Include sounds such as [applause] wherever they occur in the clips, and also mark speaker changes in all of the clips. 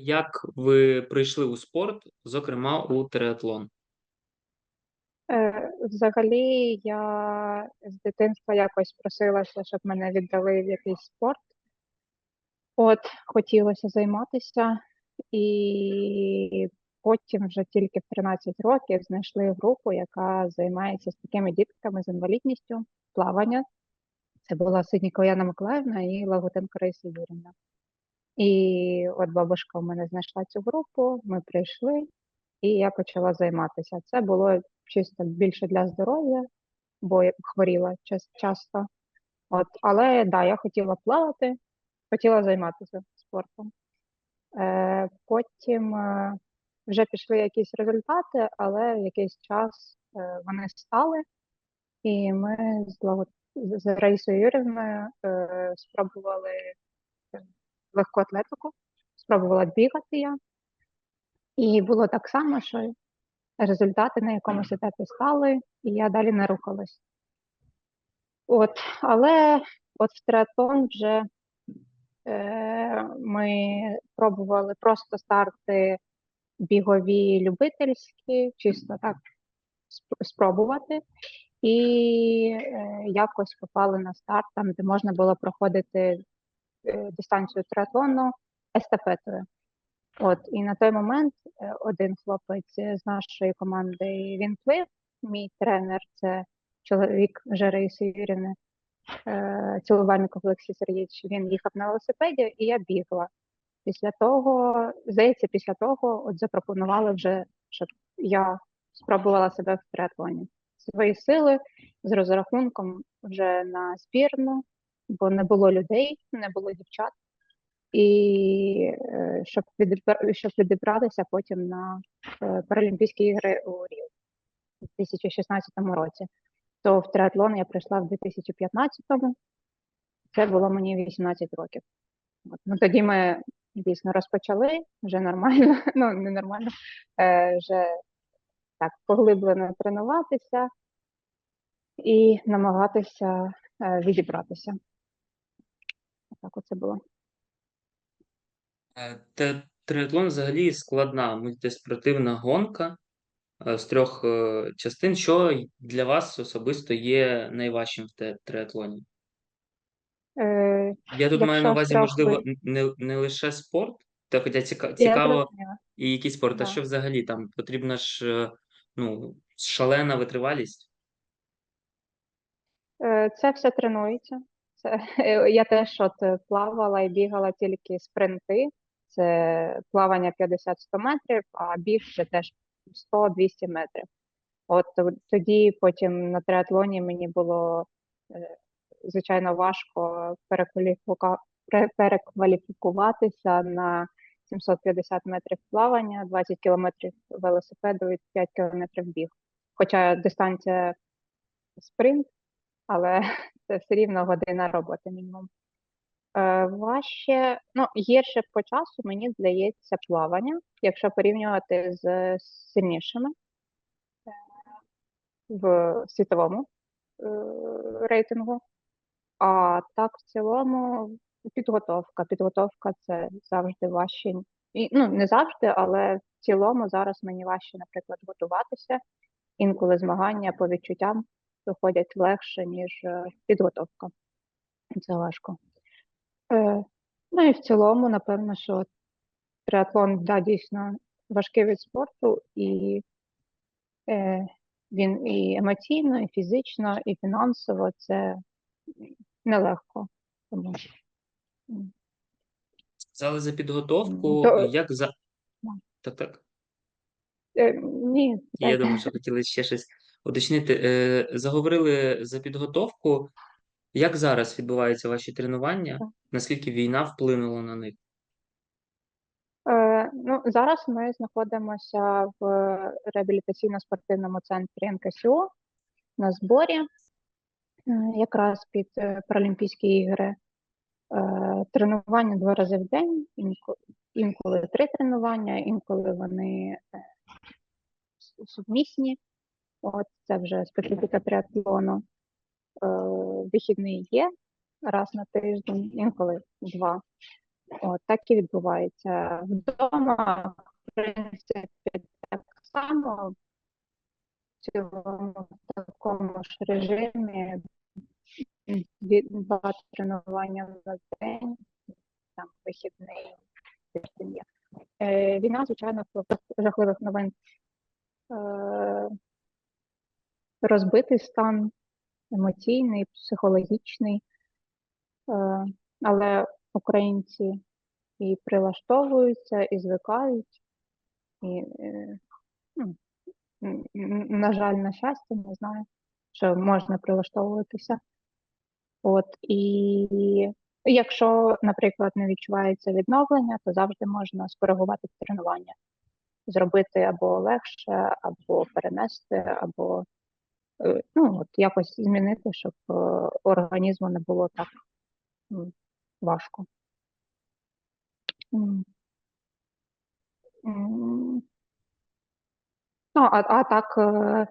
Speaker 1: Як ви прийшли у спорт, зокрема у триатлон?
Speaker 2: Е, Взагалі, я з дитинства якось просилася, щоб мене віддали в якийсь спорт. От, хотілося займатися, і потім вже тільки в 13 років знайшли групу, яка займається з такими дітками з інвалідністю, плавання. Це була Сиднікова Яна Миколаївна і Лагутенко Раїса Юрівна. І от бабушка в мене знайшла цю групу, ми прийшли, і я почала займатися. Це було чисто більше для здоров'я, бо я хворіла час- часто. От, але да, я хотіла плавати, хотіла займатися спортом. Е, потім е, вже пішли якісь результати, але якийсь час е, вони стали, і ми з, з Раїсою Юрівною е, спробували легку атлетику, спробувала бігати я. І було так само, що результати на якомусь етапі стали, і я далі не рухалась. От, але от в триатлон вже е, ми пробували просто старти бігові любительські, чисто так спробувати. І е, якось попали на старт, там, де можна було проходити дистанцію триатлону естафетою. От, і на той момент е, один хлопець з нашої команди він плив. Мій тренер це чоловік вже Раїси Юрівни, е, Олексій Сергійович. Він їхав на велосипеді, і я бігла. Після того, здається, після того от запропонували вже, щоб я спробувала себе в триатлоні. Свої сили з розрахунком вже на збірну, бо не було людей, не було дівчат і е, щоб відібра- щоб відібратися потім на е, Паралімпійські ігри у Ріо у 2016 році. То в триатлон я прийшла в 2015-му. Це було мені 18 років. От. Ну, тоді ми дійсно розпочали вже нормально, [laughs] ну не нормально, е, вже так поглиблено тренуватися і намагатися е, відібратися. Так оце було.
Speaker 1: Е, Те- Триатлон взагалі складна мультиспортивна гонка е, з трьох е, частин. Що для вас особисто є найважчим в те- триатлоні?
Speaker 2: Е,
Speaker 1: Я тут маю на
Speaker 2: Якщо
Speaker 1: увазі,
Speaker 2: трьох
Speaker 1: можливо, н- не, не лише спорт, та хоча ціка-
Speaker 2: я
Speaker 1: цікаво,
Speaker 2: зрозуміла.
Speaker 1: і який спорт, а
Speaker 2: Да.
Speaker 1: що взагалі там потрібна ж е, ну, шалена витривалість.
Speaker 2: Е, Це все тренується. Е, я теж от е, плавала і бігала тільки спринти. Це плавання 50-100 метрів, а біг це теж 100-200 метрів. От тоді потім на триатлоні мені було е, звичайно важко перекваліфікуватися на 750 метрів плавання, 20 кілометрів велосипеду і 5 кілометрів біг. Хоча дистанція спринт, але це все рівно година роботи мінімум. Е, важче, ну, гірше по часу, мені здається, плавання, якщо порівнювати з сильнішими е, в світовому е, рейтингу. А так, в цілому, підготовка. Підготовка це завжди важче. І, ну, не завжди, але в цілому зараз мені важче, наприклад, готуватися. Інколи змагання по відчуттям виходять легше, ніж е, підготовка. Це важко. Е, ну і в цілому, напевно, що триатлон да, дійсно важкий від спорту, і е, він і емоційно, і фізично, і фінансово це нелегко. Тому
Speaker 1: Сказали за підготовку,
Speaker 2: То-
Speaker 1: як за. Так, так.
Speaker 2: е, ні,
Speaker 1: Я думаю, що хотіли ще щось уточнити. Е, заговорили за підготовку. Як зараз відбуваються ваші тренування? Наскільки війна вплинула на них?
Speaker 2: Е, ну, зараз ми знаходимося в реабілітаційно-спортивному центрі НКСУ на зборі, якраз під е, Паралімпійські ігри. Е, Тренування два рази в день, інко- інколи три тренування, інколи вони е, сумісні. От це вже специфіка триатлону. Е, Вихідний є раз на тиждень, інколи два. От так і відбувається. Вдома, в принципі, так само в цілому такому ж режимі два тренування на день, там вихідний тиждень є. Е, війна, звичайно, жахливих новин е, розбитий стан емоційний, психологічний, е, але українці і прилаштовуються, і звикають, і, е, ну, на жаль, на щастя, не знаю, що можна прилаштовуватися. От і якщо, наприклад, не відчувається відновлення, то завжди можна скоригувати тренування, зробити або легше, або перенести, або ну, от якось змінити, щоб е, організму не було так важко. Ну, а, а так, е,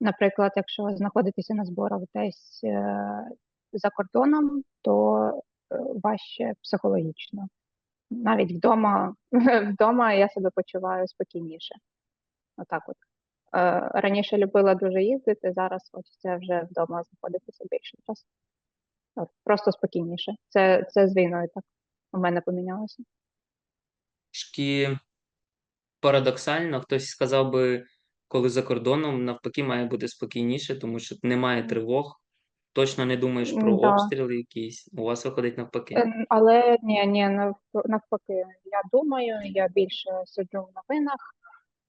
Speaker 2: наприклад, якщо ви знаходитеся на зборах десь е, за кордоном, то е, важче психологічно. Навіть вдома, [laughs] вдома я себе почуваю спокійніше. Отак от. Е, Раніше любила дуже їздити, зараз хочеться вже вдома знаходитися більше часу. Просто спокійніше. Це, це з війною так у мене помінялося.
Speaker 1: Трошки парадоксально, хтось сказав би, коли за кордоном, навпаки, має бути спокійніше, тому що немає тривог, точно не думаєш про
Speaker 2: М-да.
Speaker 1: обстріли якісь, у вас виходить навпаки.
Speaker 2: Е, Але ні, ні, нав- навпаки, я думаю, я більше сиджу в новинах.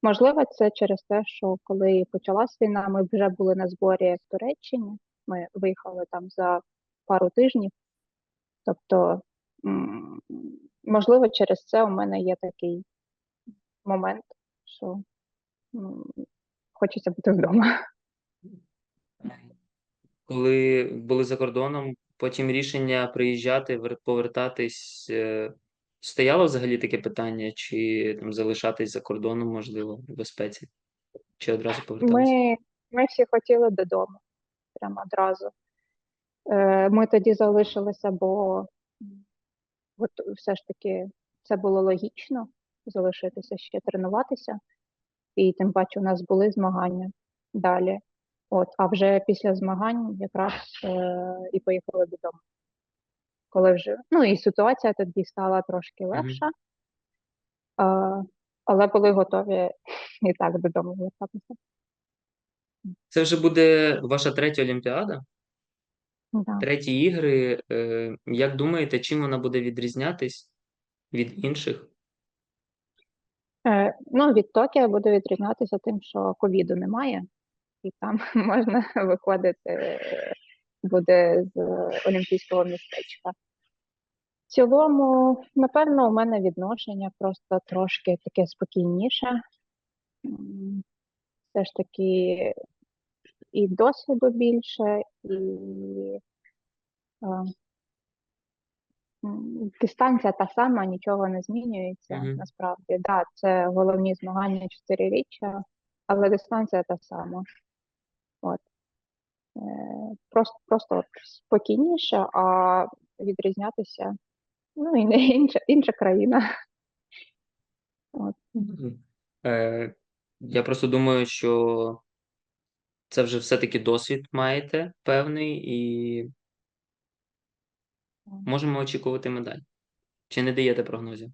Speaker 2: Можливо, це через те, що коли почалась війна, ми вже були на зборі в Туреччині. Ми виїхали там за пару тижнів. Тобто, можливо, через це у мене є такий момент, що хочеться бути вдома.
Speaker 1: Коли були за кордоном, потім рішення приїжджати, повертатись, е, стояло взагалі таке питання, чи там залишатись за кордоном, можливо, в безпеці, чи одразу повертатися?
Speaker 2: Ми, ми всі хотіли додому прямо одразу. Е, Ми тоді залишилися, бо от все ж таки це було логічно залишитися ще тренуватися, і тим паче у нас були змагання далі. От, а вже після змагань якраз е, і поїхали додому. Коли вже, ну і ситуація тоді стала трошки легша, е, але були готові і так додому вертатися.
Speaker 1: Це вже буде ваша третя Олімпіада,
Speaker 2: Да.
Speaker 1: треті ігри. Е, Як думаєте, чим вона буде відрізнятись від інших?
Speaker 2: Е, ну, від Токіо буде відрізнятися тим, що ковіду немає, і там [laughs] можна виходити буде з олімпійського містечка. В цілому, напевно, у мене відношення просто трошки таке спокійніше. Все ж таки і досвіду більше, і е, м, дистанція та сама, нічого не змінюється
Speaker 1: Мгм.
Speaker 2: насправді. Да, це головні змагання чотириріччя, але дистанція та сама. От. Е, Просто, просто от спокійніше, а відрізнятися, ну і не інша, інша країна. От.
Speaker 1: Е, Я просто думаю, що це вже все-таки досвід маєте певний, і можемо очікувати медаль. Чи не даєте прогнозів?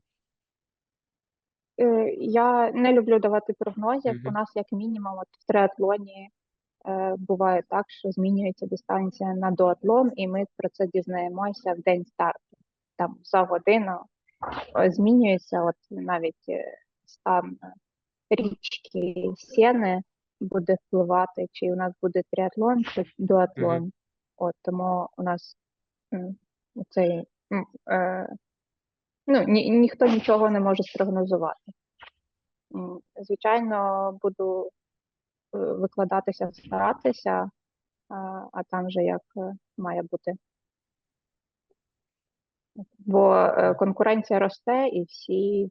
Speaker 2: Е, Я не люблю давати прогнозів. У нас, як мінімум, от в триатлоні буває так, що змінюється дистанція на дуатлон, і ми про це дізнаємося в день старту. Там за годину е, змінюється от навіть е, стан е, річки Сєни буде впливати, чи у нас буде триатлон, чи дуатлон. От тому у нас цей е, ну, ні, ніхто нічого не може спрогнозувати. Звичайно, буду е, викладатися, старатися, а, там вже як е, має бути. Бо е, конкуренція росте і всі,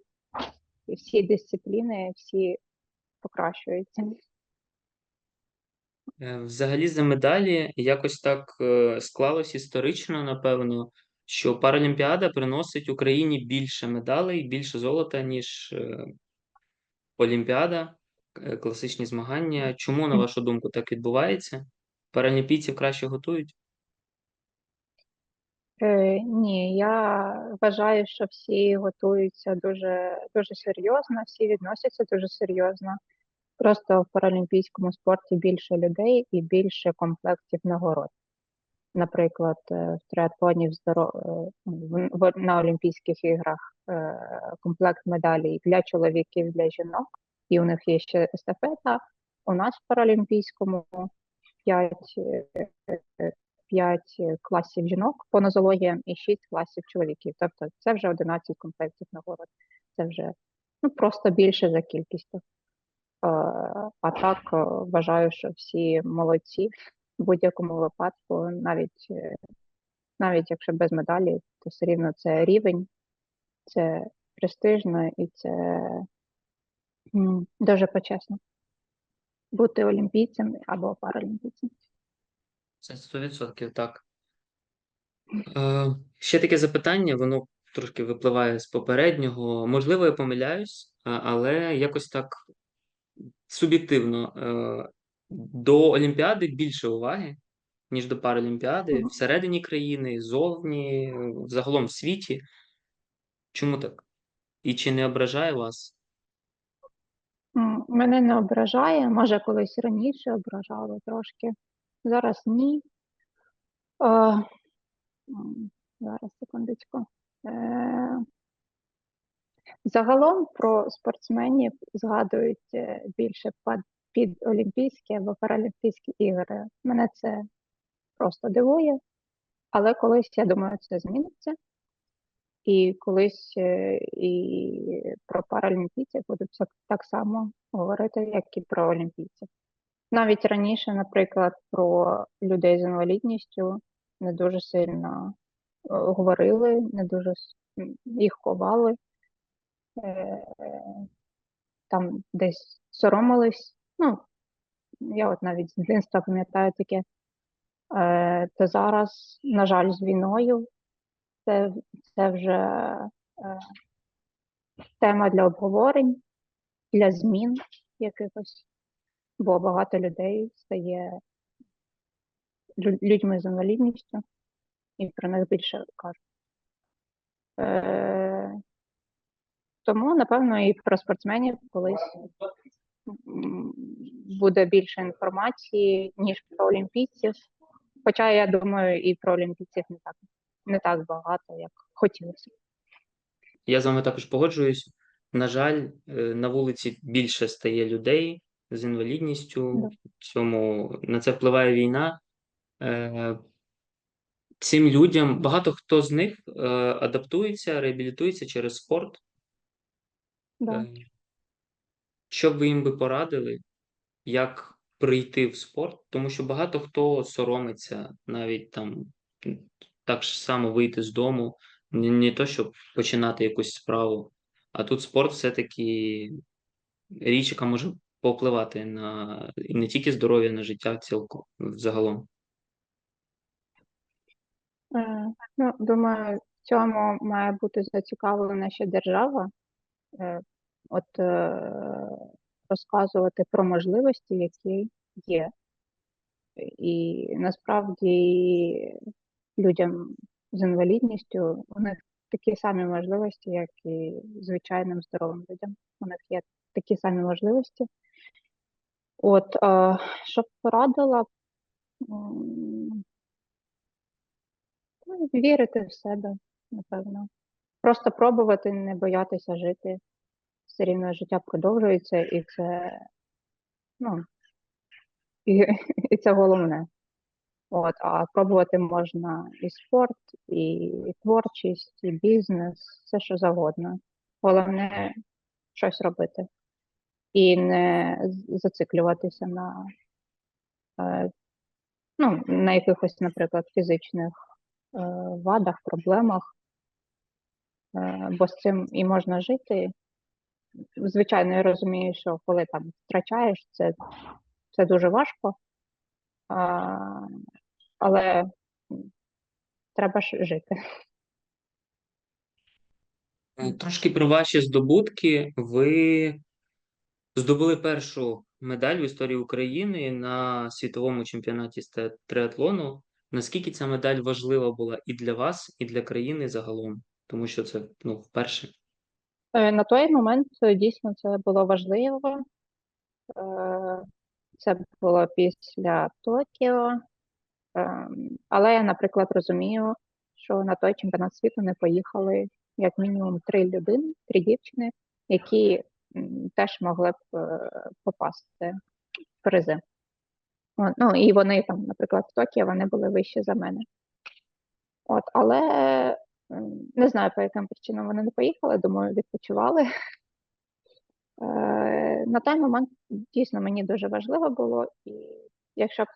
Speaker 2: і всі дисципліни, всі покращуються.
Speaker 1: Е, Взагалі за медалі якось так склалось історично, напевно, що Паралімпіада приносить Україні більше медалей, більше золота, ніж Олімпіада, класичні змагання. Чому, на вашу думку, так відбувається? Паралімпійців краще готують?
Speaker 2: Е, ні, я вважаю, що всі готуються дуже, дуже серйозно, всі відносяться дуже серйозно. Просто в паралімпійському спорті більше людей і більше комплектів нагород. Наприклад, е, в триатлоні е, в- в- на Олімпійських іграх е, комплект медалей для чоловіків, для жінок, і у них є ще естафета. У нас в паралімпійському 5, 5 класів жінок по нозологіям і 6 класів чоловіків. Тобто це вже 11 комплектів нагород. Це вже ну, просто більше за кількістю. Е, А так е, вважаю, що всі молодці в будь-якому випадку, навіть, е, навіть якщо без медалі, то все рівно це рівень, це престижно і це дуже почесно бути олімпійцем або паралімпійцем.
Speaker 1: Це 100% так. Е, ще таке запитання, воно трошки випливає з попереднього. Можливо, я помиляюсь, але якось так суб'єктивно. е, До Олімпіади більше уваги, ніж до Паралімпіади,
Speaker 2: Мгм.
Speaker 1: всередині країни, зовні, е, загалом в світі. Чому так? І чи не ображає вас?
Speaker 2: Мене не ображає, може колись раніше ображало трошки. Зараз ні. Е, зараз секундочку. Е, загалом про спортсменів згадують е, більше пад- під Олімпійські або Паралімпійські ігри. Мене це просто дивує, але колись, я думаю, це зміниться. І колись е, і про паралімпійців будуть так- само говорити, як і про олімпійців. Навіть раніше, наприклад, про людей з інвалідністю не дуже сильно е, говорили, не дуже їх ховали, е, там десь соромились. Ну, я от навіть [laughs] з дитинства пам'ятаю таке. То зараз, на жаль, з війною це, це вже е, тема для обговорень, для змін якихось, бо багато людей стає людьми з інвалідністю, і про них більше кажуть. Е, тому, напевно, і про спортсменів колись буде більше інформації, ніж про олімпійців. Хоча я думаю, і про олімпійців не так, не так багато, як хотілося.
Speaker 1: Я з вами також погоджуюсь. На жаль, е, на вулиці більше стає людей з інвалідністю.
Speaker 2: Да.
Speaker 1: Цьому на це впливає війна. Е, Цим людям багато хто з них е, адаптується, реабілітується через спорт.
Speaker 2: Да.
Speaker 1: Що б ви їм би порадили, як прийти в спорт? Тому що багато хто соромиться навіть там так само вийти з дому, не, то, щоб починати якусь справу. А тут спорт все-таки річ, яка може повпливати на і не тільки здоров'я, на життя цілком загалом.
Speaker 2: Е, Ну, думаю, в цьому має бути зацікавлена ще держава. Е, От е, розказувати про можливості, які є. І насправді людям з інвалідністю у них такі самі можливості, як і звичайним здоровим людям. У них є такі самі можливості. От, е, що б порадила, ну, вірити в себе, напевно. Просто пробувати, не боятися жити. Все рівно життя продовжується, і це, ну, і, [laughs] і це головне. От, а пробувати можна і спорт, і творчість, і бізнес, все що завгодно. Головне щось робити. І не зациклюватися на, е, ну, на якихось, наприклад, фізичних е, вадах, проблемах. Е, бо з цим і можна жити. Звичайно, я розумію, що коли там втрачаєш, це, це дуже важко. А, але треба ж жити.
Speaker 1: Е, Трошки про ваші здобутки. Ви здобули першу медаль в історії України на світовому чемпіонаті з триатлону. Наскільки ця медаль важлива була і для вас, і для країни загалом? Тому що це ну, вперше.
Speaker 2: Е, На той момент е, дійсно це було важливо. Це було після Токіо. Ем, Але я, наприклад, розумію, що на той чемпіонат світу не поїхали як мінімум три людини, три дівчини, які теж могли б е, попасти в призи. Ну і вони там, наприклад, в Токіо вони були вищі за мене. От, але не знаю, по яким причинам вони не поїхали, думаю, відпочивали. Е, На той момент дійсно мені дуже важливо було, і якщо б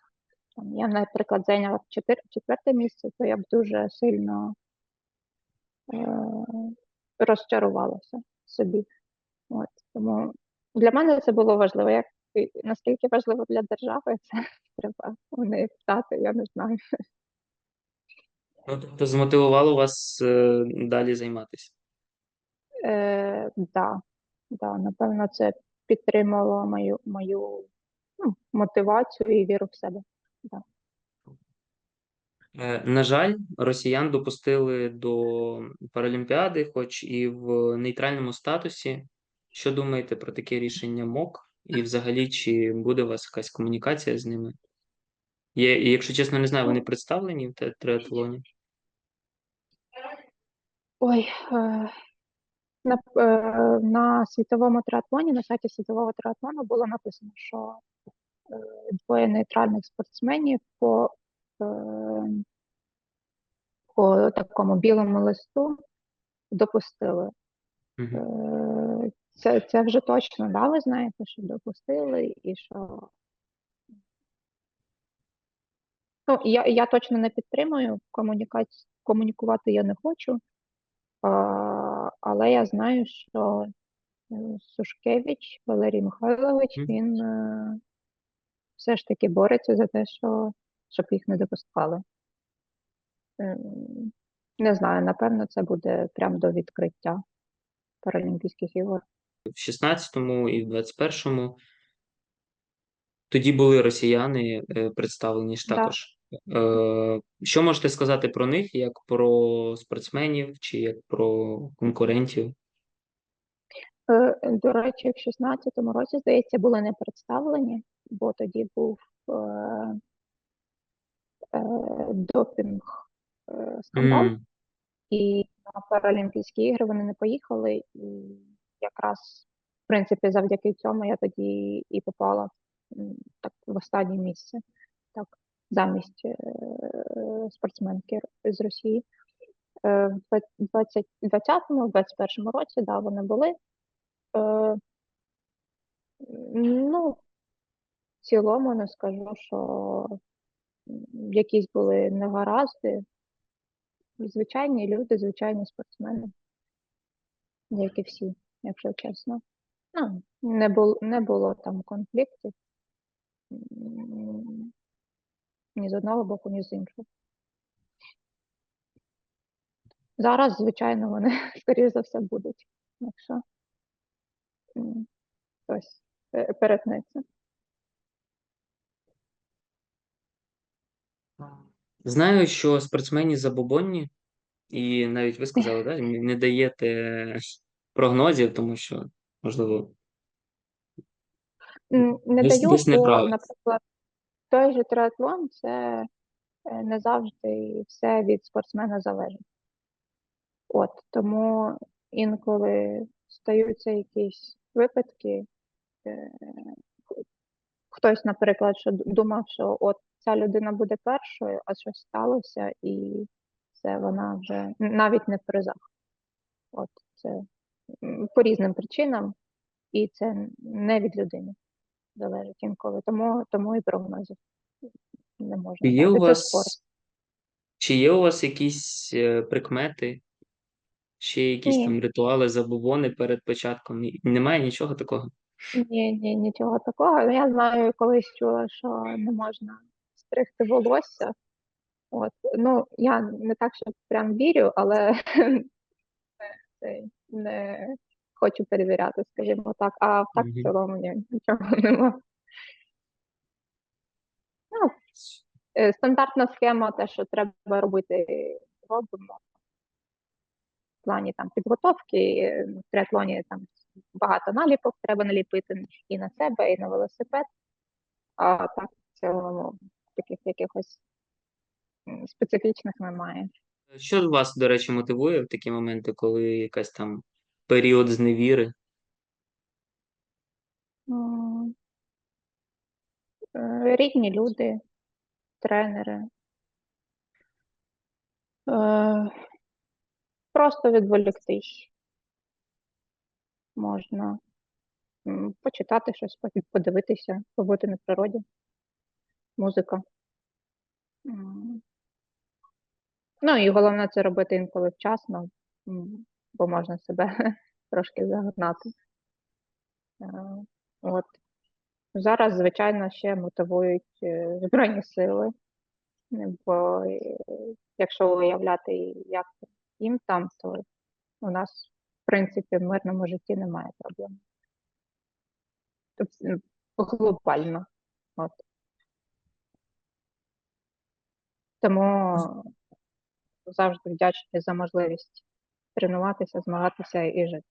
Speaker 2: там, я, наприклад, зайняла четверте місце, то я б дуже сильно е, розчарувалася собі. От, тому для мене це було важливо. Як, наскільки важливо для держави, [laughs] це треба у неї питати, я не знаю.
Speaker 1: Ну, тобто змотивувало вас е, далі займатися.
Speaker 2: Е, да, да, напевно, це підтримало мою, мою ну, мотивацію і віру в себе.
Speaker 1: Е, На жаль, росіян допустили до Паралімпіади, хоч і в нейтральному статусі. Що думаєте про таке рішення МОК? І взагалі, чи буде у вас якась комунікація з ними? Є, і якщо чесно, не знаю, вони представлені в триатлоні?
Speaker 2: Ой, е, на, е, на світовому триатлоні, на сайті світового триатлону було написано, що е, двоє нейтральних спортсменів по, е, по такому білому листу допустили. Це, це вже точно, да, ви знаєте, що допустили і що. Ну, я, я точно не підтримую комунікувати я не хочу. А, але я знаю, що е, Сушкевич Валерій Михайлович,
Speaker 1: Мгм.
Speaker 2: він е, все ж таки бореться за те, що, щоб їх не допускали. Ем, Не знаю, напевно, це буде прямо до відкриття Паралімпійських ігор.
Speaker 1: В 16-му і в 21-му тоді були росіяни е, представлені ж також. Е, Що можете сказати про них, як про спортсменів чи як про конкурентів?
Speaker 2: Е, До речі, в 16-му році, здається, були не представлені, бо тоді був е, е, допінг е, скандал.
Speaker 1: М,
Speaker 2: І на Паралімпійські ігри вони не поїхали, і якраз, в принципі, завдяки цьому я тоді і попала так в останнє місце, так, замість е, спортсменки з Росії. Е, В 20 20-му, 21-му році, да, вони були. Е, Ну, в цілому не скажу, що якісь були негаразди. Звичайні люди, звичайні спортсмени, як і всі, якщо чесно. Ну, не було, не було там конфліктів ні з одного боку, ні з іншого. Зараз, звичайно, вони, [laughs] скоріше за все, будуть, якщо хтось е, перетнеться.
Speaker 1: Знаю, що спортсмені забобонні, і навіть ви сказали, да, не даєте прогнозів, тому що, можливо,
Speaker 2: Не
Speaker 1: Десь-
Speaker 2: даю,
Speaker 1: десь не
Speaker 2: бо, наприклад, той же триатлон це е, не завжди все від спортсмена залежить. От тому інколи стаються якісь випадки. е, Хтось, наприклад, що думав, що от ця людина буде першою, а щось сталося, і це вона вже навіть не в призах. От це по різним причинам, і це не від людини залежить інколи. Тому, тому і прогнозів не можна.
Speaker 1: Чи є у
Speaker 2: спорт.
Speaker 1: вас, чи є у вас якісь е, прикмети, ще якісь
Speaker 2: Ні.
Speaker 1: там ритуали, забобони перед початком? Немає нічого такого?
Speaker 2: Ні, ні, нічого такого. Ну, Я знаю, колись чула, що не можна стригти волосся. От. Ну, я не так, що прям вірю, але [laughs] це не хочу перевіряти, скажімо так. А так в цілому ні, нічого [laughs] нема. Ну, е, стандартна схема, те, що треба робити, робимо. В плані там підготовки, в триатлоні там багато наліпок треба наліпити і на себе, і на велосипед. А так в цілому таких якихось специфічних немає.
Speaker 1: Що вас, до речі, мотивує в такі моменти, коли якась там період зневіри?
Speaker 2: Е, Рідні люди, тренери. Е, Просто відволіктись. Можна почитати щось, подивитися, побути на природі. Музика. Ну і головне це робити інколи вчасно, бо можна себе [laughs] трошки загнати. Е, От. Зараз, звичайно, ще мотивують е, Збройні сили, бо е, якщо уявляти, як їм там, то у нас, в принципі, в мирному житті немає проблем. Тобто глобально. От. Тому завжди вдячні за можливість тренуватися, змагатися і жити.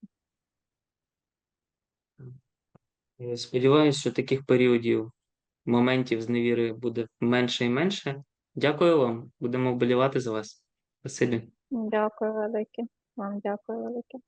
Speaker 1: Я сподіваюся, що таких періодів, моментів зневіри буде менше і менше. Дякую вам. Будемо вболівати за вас. Спасибі.
Speaker 2: Дякую велике. Вам дякую велике.